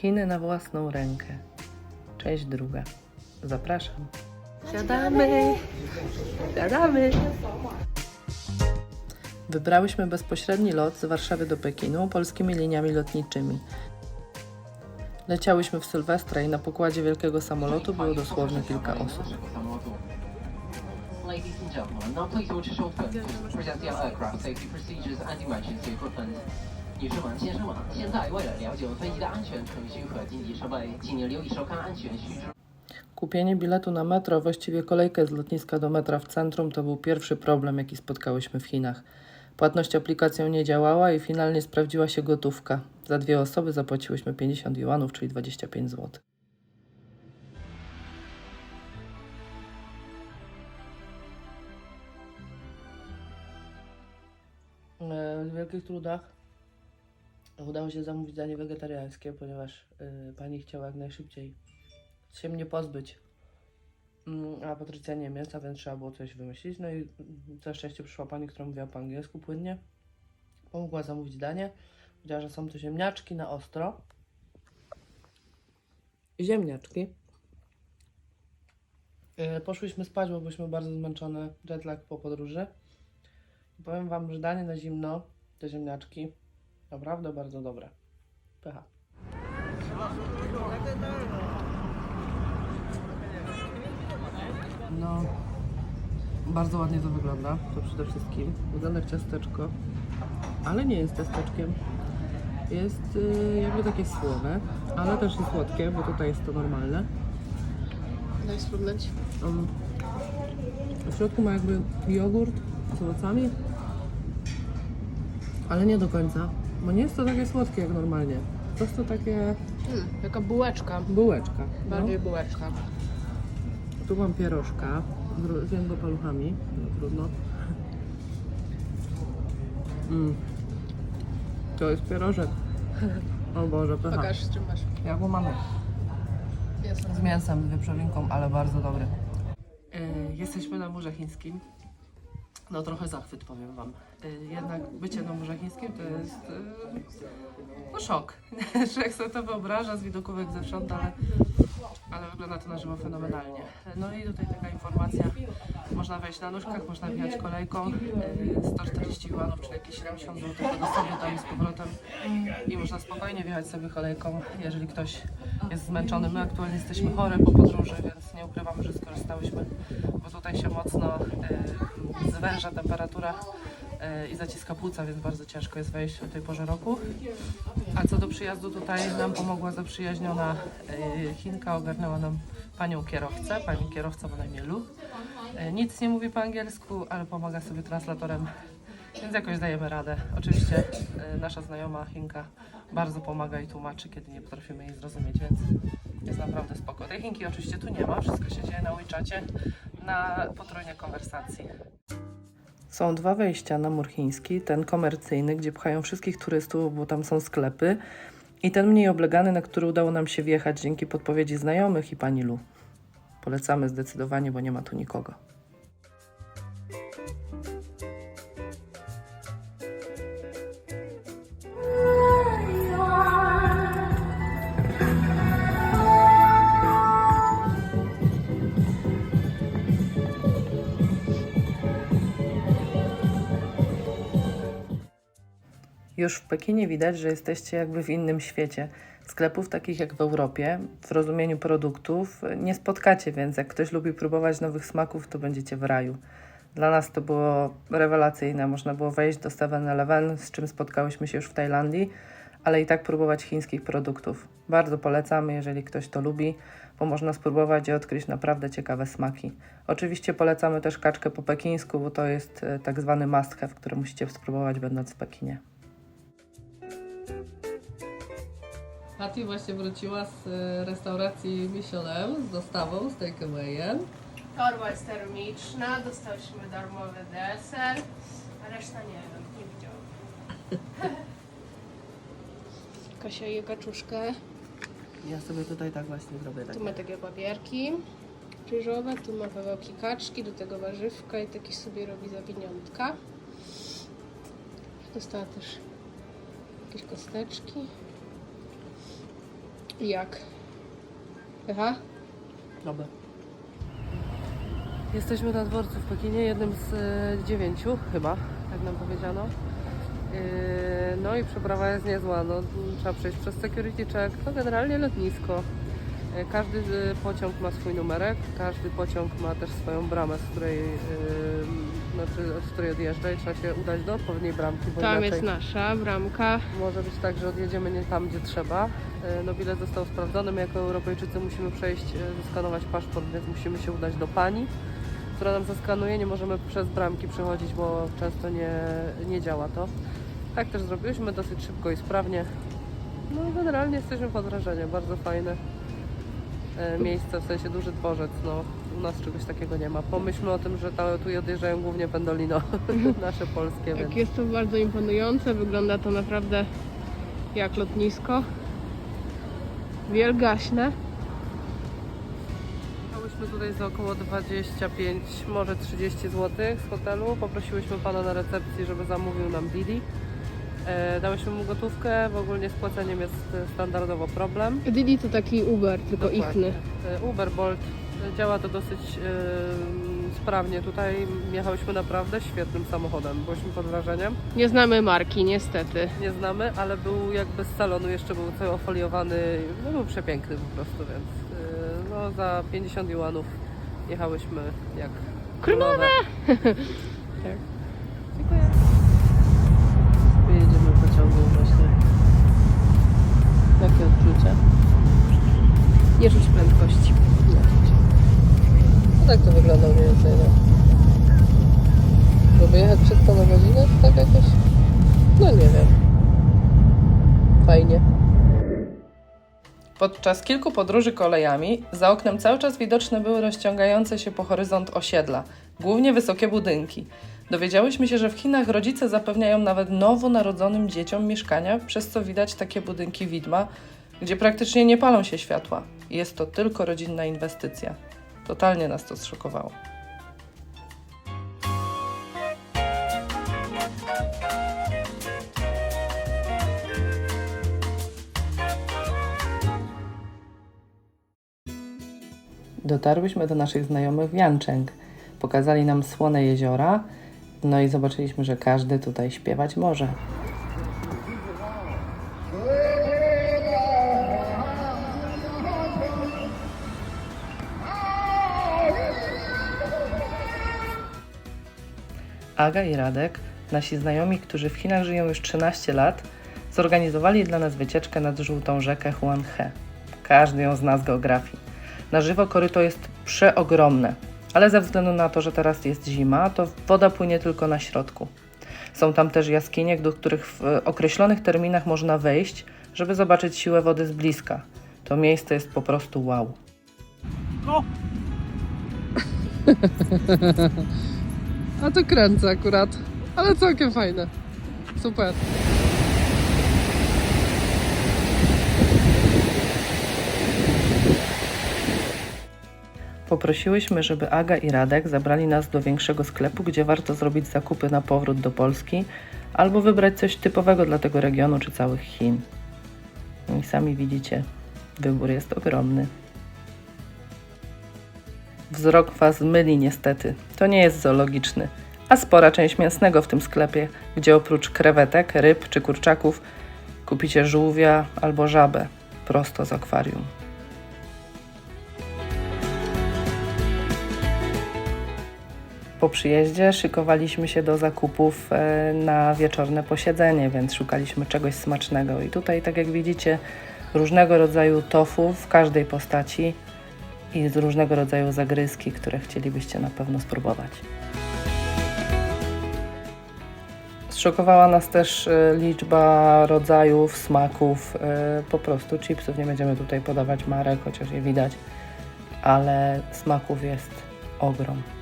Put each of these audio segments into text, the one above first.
Chiny na własną rękę. Część druga. Zapraszam. Siadamy! Siadamy! Wybrałyśmy bezpośredni lot z Warszawy do Pekinu polskimi liniami lotniczymi. Leciałyśmy w Sylwestra i na pokładzie wielkiego samolotu było dosłownie kilka osób. Ladies and gentlemen, now please watch a short film presenting aircraft safety procedures and emergency equipment. 女士们、先生们，现在为了了解飞机的安全程序和紧急设备，请您留意收看安全须知。 Kupienie biletu na metro, właściwie kolejkę z lotniska do metra w centrum, to był pierwszy problem, jaki spotkałyśmy w Chinach. Płatność aplikacją nie działała i finalnie sprawdziła się gotówka. Za dwie osoby zapłaciłyśmy 50 juanów, czyli 25 zł. W wielkich trudach udało się zamówić danie wegetariańskie, ponieważ y, pani chciała jak najszybciej się mnie pozbyć. Mm, A Patrycja Niemiec, a więc trzeba było coś wymyślić. No i mm, na szczęście przyszła pani, która mówiła po angielsku płynnie. Pomogła zamówić danie. Powiedziała, że są to ziemniaczki na ostro. Ziemniaczki. Yy, Poszłyśmy spać, bo byliśmy bardzo zmęczone. Jetlag po podróży. Powiem Wam, że danie na zimno, te ziemniaczki, naprawdę bardzo dobre. Pycha. No, bardzo ładnie to wygląda, to przede wszystkim. Wygląda jak ciasteczko, ale nie jest ciasteczkiem. Jest y, jakby takie słone, ale też i słodkie, bo tutaj jest to normalne. Daj spróbować. Um, w środku ma jakby jogurt z owocami, ale nie do końca, bo nie jest to takie słodkie jak normalnie. To jest to takie Mm, jaka bułeczka. bułeczka. No. Bardziej bułeczka. Tu mam pierożka, zro- zjem go paluchami, no trudno. Mm. To jest pierożek. O Boże, pycha. Pokaż, z czym masz. Jak go mamy? Jest. Z mięsem, z wieprzowinką, ale bardzo dobry. Yy, jesteśmy na Morze Chińskim. No trochę zachwyt, powiem Wam. Yy, jednak bycie na Morze Chińskim to jest yy, no szok. Człowiek sobie to wyobraża z widokówek zewsząd, ale, ale wygląda to na żywo fenomenalnie. No i tutaj taka informacja. Można wejść na nóżkach, można wjechać kolejką. Yy, 140 juanów, czyli jakieś 70 zł do sobie tam z powrotem. I można spokojnie wjechać sobie kolejką, jeżeli ktoś jest zmęczony. My aktualnie jesteśmy chore po podróży, więc nie ukrywamy, że skorzystałyśmy, bo tutaj się mocno y, zwęża temperatura i zaciska płuca, więc bardzo ciężko jest wejść o tej porze roku. A co do przyjazdu tutaj nam pomogła zaprzyjaźniona y, Chinka, ogarnęła nam panią kierowcę. Pani kierowca ma na. Y, nic nie mówi po angielsku, ale pomaga sobie translatorem więc jakoś dajemy radę. Oczywiście nasza znajoma Chinka bardzo pomaga i tłumaczy, kiedy nie potrafimy jej zrozumieć, więc jest naprawdę spoko. Tej Chinki oczywiście tu nie ma, wszystko się dzieje na WeChacie, na potrójnie konwersacji. Są dwa wejścia na mur chiński, ten komercyjny, gdzie pchają wszystkich turystów, bo tam są sklepy i ten mniej oblegany, na który udało nam się wjechać dzięki podpowiedzi znajomych i pani Lu. Polecamy zdecydowanie, bo nie ma tu nikogo. Już w Pekinie widać, że jesteście jakby w innym świecie. Sklepów takich jak w Europie, w rozumieniu produktów, nie spotkacie, więc jak ktoś lubi próbować nowych smaków, to będziecie w raju. Dla nas to było rewelacyjne. Można było wejść do 7-Eleven, z czym spotkałyśmy się już w Tajlandii, ale i tak próbować chińskich produktów. Bardzo polecamy, jeżeli ktoś to lubi, bo można spróbować i odkryć naprawdę ciekawe smaki. Oczywiście polecamy też kaczkę po pekińsku, bo to jest e, tak zwany must have, który musicie spróbować będąc w Pekinie. Patty właśnie wróciła z e, restauracji Michelin z dostawą, z takeawayem. Torba jest termiczna, dostałyśmy darmowy deser, a reszta nie wiem, nie widziałam. Kasia je kaczuszkę. Ja sobie tutaj tak właśnie zrobię. Tak. Tu ma takie papierki krzyżowe, tu ma kawałki kaczki, do tego warzywka i taki sobie robi zawiniątka. Dostała też jakieś kosteczki. Jak? Aha. Dobra. Jesteśmy na dworcu w Pekinie, jednym z e, dziewięciu chyba, tak nam powiedziano. Yy, No i przeprawa jest niezła, no, trzeba przejść przez security check, to generalnie lotnisko. E, Każdy e, pociąg ma swój numerek, każdy pociąg ma też swoją bramę, z której, yy, znaczy, z której odjeżdża i trzeba się udać do odpowiedniej bramki, bo Tam inaczej jest nasza bramka. może być tak, że odjedziemy nie tam, gdzie trzeba. E, No bilet został sprawdzony, my jako Europejczycy musimy przejść, e, zeskanować paszport, więc musimy się udać do pani, która nam zeskanuje. Nie możemy przez bramki przechodzić, bo często nie, nie działa to. Tak też zrobiliśmy, dosyć szybko i sprawnie. No generalnie jesteśmy pod wrażeniem, bardzo fajne e, miejsce, w sensie duży dworzec, no u nas czegoś takiego nie ma. Pomyślmy o tym, że ta, tu odjeżdżają głównie pendolino, nasze polskie. Tak, jest to bardzo imponujące. Wygląda to naprawdę jak lotnisko. Wielgaśne. Jechałyśmy tutaj za około 25, może 30 zł z hotelu. Poprosiłyśmy pana na recepcji, żeby zamówił nam Didi. E, dałyśmy mu gotówkę, w ogóle z płaceniem jest standardowo problem. Didi to taki Uber, tylko Dokładnie. ichny. E, Uber, Bolt, działa to dosyć e, sprawnie. Tutaj jechałyśmy naprawdę świetnym samochodem, byliśmy pod wrażeniem. Nie znamy marki, niestety. Nie znamy, ale był jakby z salonu jeszcze był cały ofoliowany, no był przepiękny po prostu, więc e, no za 50 juanów jechałyśmy jak Królowe! Tak. Dziękuję. Podczas kilku podróży kolejami za oknem cały czas widoczne były rozciągające się po horyzont osiedla, głównie wysokie budynki. Dowiedziałyśmy się, że w Chinach rodzice zapewniają nawet nowonarodzonym dzieciom mieszkania, przez co widać takie budynki widma, gdzie praktycznie nie palą się światła. Jest to tylko rodzinna inwestycja. Totalnie nas to zszokowało. Dotarłyśmy do naszych znajomych w Janczęg. Pokazali nam słone jeziora, no i zobaczyliśmy, że każdy tutaj śpiewać może. Aga i Radek, nasi znajomi, którzy w Chinach żyją już 13 lat, zorganizowali dla nas wycieczkę nad żółtą rzekę Huanghe. Każdy ją zna z geografii. Na żywo koryto jest przeogromne, ale ze względu na to, że teraz jest zima, to woda płynie tylko na środku. Są tam też jaskinie, do których w określonych terminach można wejść, żeby zobaczyć siłę wody z bliska. To miejsce jest po prostu wow. A to kręcę akurat, ale całkiem fajne. Super. Poprosiłyśmy, żeby Aga i Radek zabrali nas do większego sklepu, gdzie warto zrobić zakupy na powrót do Polski albo wybrać coś typowego dla tego regionu czy całych Chin. No I sami widzicie, wybór jest ogromny. Wzrok Was myli niestety. To nie jest zoologiczny, a spora część mięsnego w tym sklepie, gdzie oprócz krewetek, ryb czy kurczaków kupicie żółwia albo żabę prosto z akwarium. Po przyjeździe szykowaliśmy się do zakupów e, na wieczorne posiedzenie, więc szukaliśmy czegoś smacznego. I tutaj, tak jak widzicie, różnego rodzaju tofu w każdej postaci i z różnego rodzaju zagryzki, które chcielibyście na pewno spróbować. Zszokowała nas też e, liczba rodzajów, smaków. e, Po prostu chipsów nie będziemy tutaj podawać marek, chociaż je widać, ale smaków jest ogrom.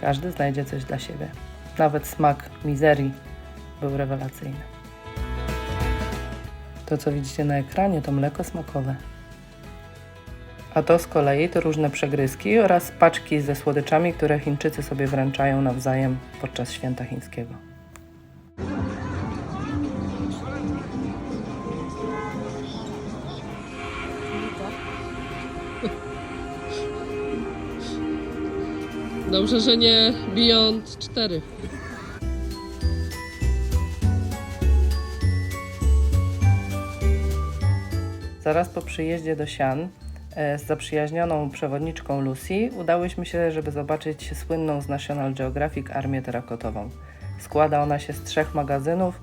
Każdy znajdzie coś dla siebie. Nawet smak mizerii był rewelacyjny. To, co widzicie na ekranie, to mleko smakowe. A to z kolei to różne przegryzki oraz paczki ze słodyczami, które Chińczycy sobie wręczają nawzajem podczas święta chińskiego. Dobrze, że nie Beyond 4. Zaraz po przyjeździe do Sian e, z zaprzyjaźnioną przewodniczką Lucy udałyśmy się, żeby zobaczyć słynną z National Geographic Armię Terakotową. Składa ona się z trzech magazynów.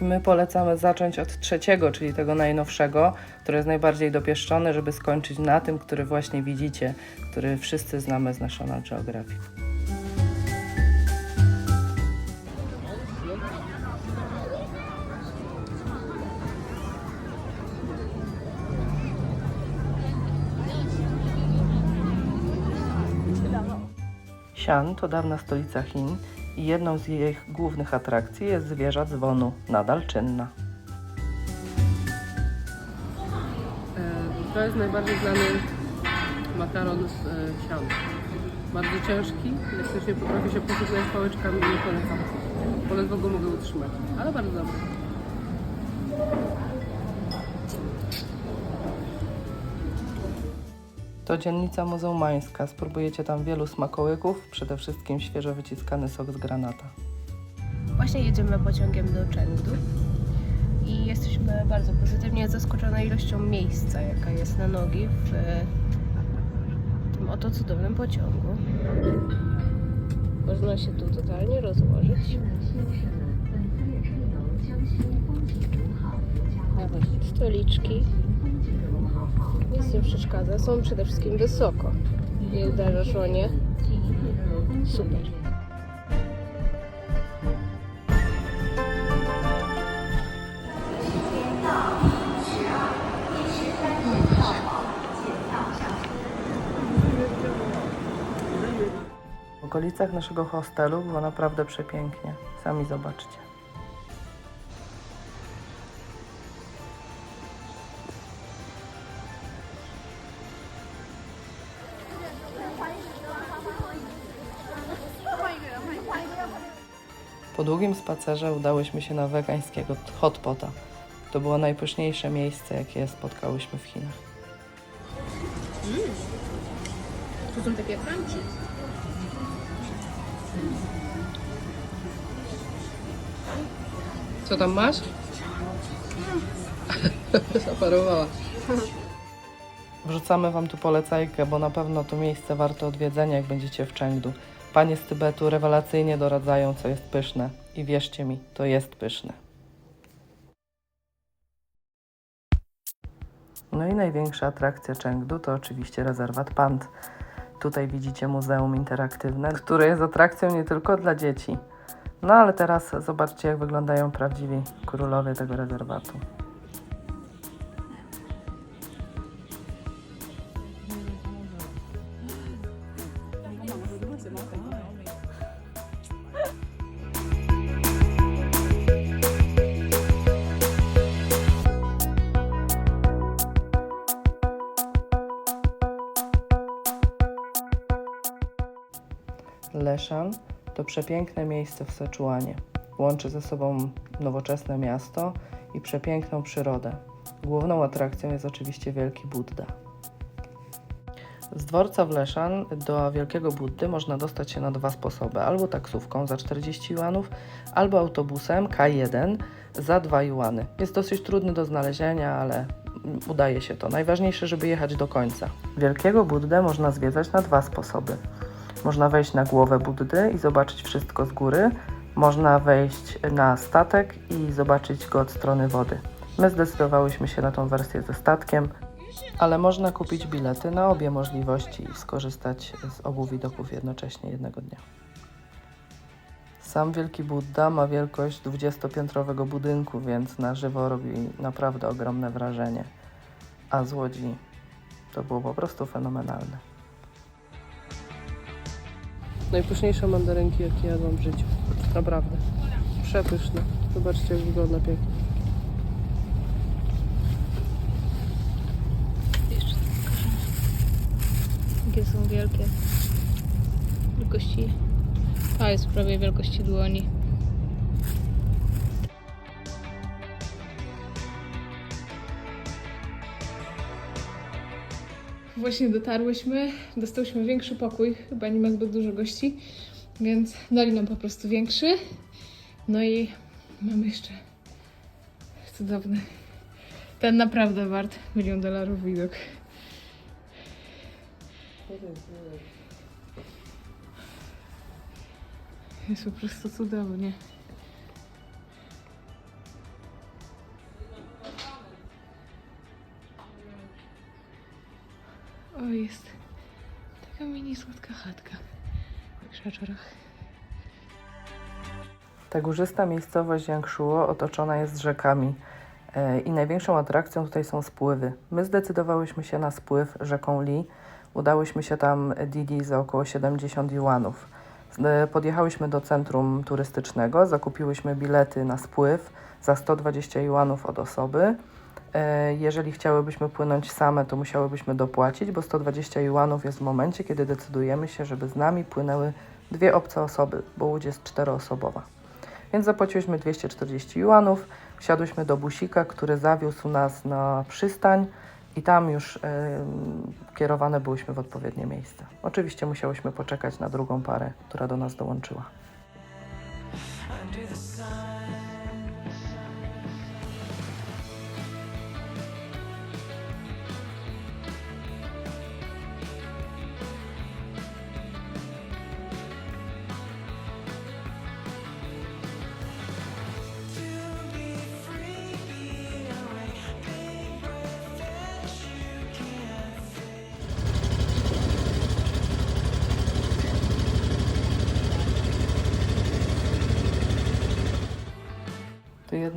My polecamy zacząć od trzeciego, czyli tego najnowszego, który jest najbardziej dopieszczony, żeby skończyć na tym, który właśnie widzicie, który wszyscy znamy z National Geographic. Sian to dawna stolica Chin i jedną z jej głównych atrakcji jest zwierza dzwonu, nadal czynna. To jest najbardziej znany makaron z sian. Bardzo ciężki, jak ktoś nie potrafi się pochwycić pałeczkami, nie polecam. Bo ledwo go mogę utrzymać, ale bardzo dobry. To dzielnica muzułmańska. Spróbujecie tam wielu smakołyków, przede wszystkim świeżo wyciskany sok z granata. Właśnie jedziemy pociągiem do Chengdu i jesteśmy bardzo pozytywnie zaskoczone ilością miejsca, jaka jest na nogi w tym oto cudownym pociągu. Można się tu totalnie rozłożyć. Stoliczki. Nic nie przeszkadza. Są przede wszystkim wysoko. Nie uderzasz o nie. Super. W okolicach naszego hostelu było naprawdę przepięknie. Sami zobaczcie. Długim spacerze udałyśmy się na wegańskiego hotpota. To było najpyszniejsze miejsce, jakie spotkałyśmy w Chinach. Tu są takie crunchy. Co tam masz? Zaparowała. Wrzucamy Wam tu polecajkę, bo na pewno to miejsce warte odwiedzenia, jak będziecie w Chengdu. Panie z Tybetu rewelacyjnie doradzają, co jest pyszne. I wierzcie mi, to jest pyszne. No i największa atrakcja Chengdu to oczywiście rezerwat Pand. Tutaj widzicie muzeum interaktywne, które jest atrakcją nie tylko dla dzieci. No ale teraz zobaczcie, jak wyglądają prawdziwi królowie tego rezerwatu. Leszan to przepiękne miejsce w Seczuanie. Łączy ze sobą nowoczesne miasto i przepiękną przyrodę. Główną atrakcją jest oczywiście Wielki Buddha. Z dworca w Leszan do Wielkiego Buddy można dostać się na dwa sposoby. Albo taksówką za 40 juanów, albo autobusem K1 za 2 juany. Jest dosyć trudny do znalezienia, ale udaje się to. Najważniejsze, żeby jechać do końca. Wielkiego Buddę można zwiedzać na dwa sposoby. Można wejść na głowę Buddy i zobaczyć wszystko z góry. Można wejść na statek i zobaczyć go od strony wody. My zdecydowałyśmy się na tą wersję ze statkiem, ale można kupić bilety na obie możliwości i skorzystać z obu widoków jednocześnie jednego dnia. Sam Wielki Buddha ma wielkość 20-piętrowego budynku, więc na żywo robi naprawdę ogromne wrażenie. A z Łodzi to było po prostu fenomenalne. Najpyszniejsze mandarynki, jakie jadłam w życiu. Naprawdę. Przepyszne. Zobaczcie, jak wygląda pięknie. Jeszcze pokażę. Jakie są wielkie. Wielkości. A jest prawie wielkości dłoni. Właśnie dotarłyśmy. Dostałyśmy większy pokój, chyba nie ma zbyt dużo gości, więc dali nam po prostu większy. No i mamy jeszcze cudowny, ten naprawdę wart milion dolarów widok. Jest po prostu cudownie. O, jest taka mini słodka chatka w krzaczorach. Ta górzysta miejscowość Yangshuo otoczona jest rzekami e, i największą atrakcją tutaj są spływy. My zdecydowałyśmy się na spływ rzeką Li. Udałyśmy się tam Didi za około 70 juanów. Z- Podjechałyśmy do centrum turystycznego, zakupiłyśmy bilety na spływ za 120 juanów od osoby. E, Jeżeli chciałybyśmy płynąć same, to musiałybyśmy dopłacić, bo 120 juanów jest w momencie, kiedy decydujemy się, żeby z nami płynęły dwie obce osoby, bo łódź jest czteroosobowa. Więc zapłaciłyśmy 240 juanów, wsiadłyśmy do busika, który zawiózł nas na przystań i tam już e, kierowane byłyśmy w odpowiednie miejsce. Oczywiście musiałyśmy poczekać na drugą parę, która do nas dołączyła.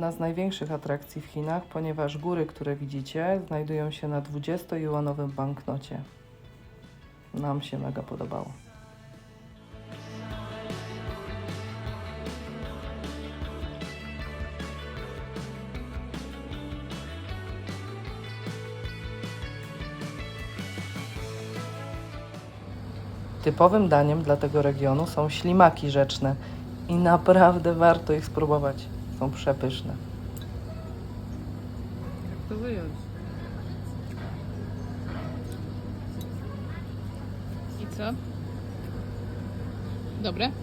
Jedna z największych atrakcji w Chinach, ponieważ góry, które widzicie, znajdują się na 20-juanowym banknocie. Nam się mega podobało. Typowym daniem dla tego regionu są ślimaki rzeczne i naprawdę warto ich spróbować. Są przepyszne. Jak to wyjąć? I co? Dobre?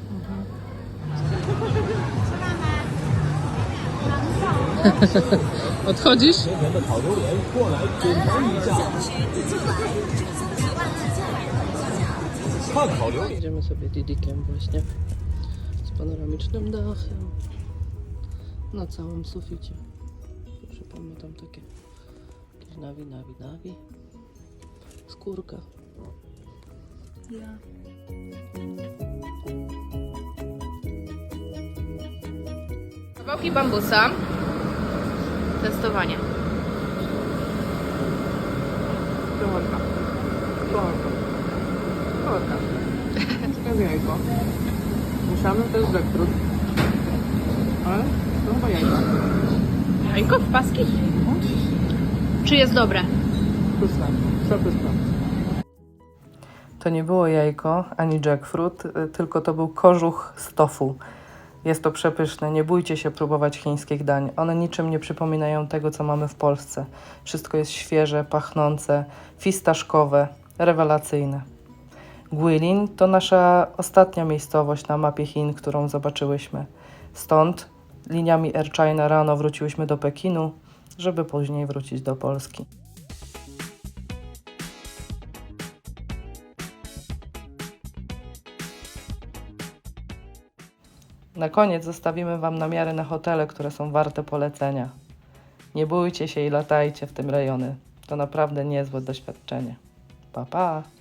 Odchodzisz? Idziemy sobie Didikiem właśnie z panoramicznym dachem na całym suficie. Ma tam takie jakieś nawi, nawi, nawi. Skórka. Kawałki bambusa. Testowanie. Kołorka. Kołorka. Kołorka. Ciekawe jajko. Mieszamy też jackfruit. Ale to chyba jajko. Jajko w paski? Czy jest dobre? Pyszne. Przepyszne. To nie było jajko ani jackfruit, y, tylko to był kożuch z tofu. Jest to przepyszne. Nie bójcie się próbować chińskich dań. One niczym nie przypominają tego, co mamy w Polsce. Wszystko jest świeże, pachnące, fistaszkowe, rewelacyjne. Guilin to nasza ostatnia miejscowość na mapie Chin, którą zobaczyłyśmy. Stąd liniami Air China rano wróciłyśmy do Pekinu, żeby później wrócić do Polski. Na koniec zostawimy Wam namiary na hotele, które są warte polecenia. Nie bójcie się i latajcie w tym rejonie. To naprawdę niezłe doświadczenie. Pa, pa!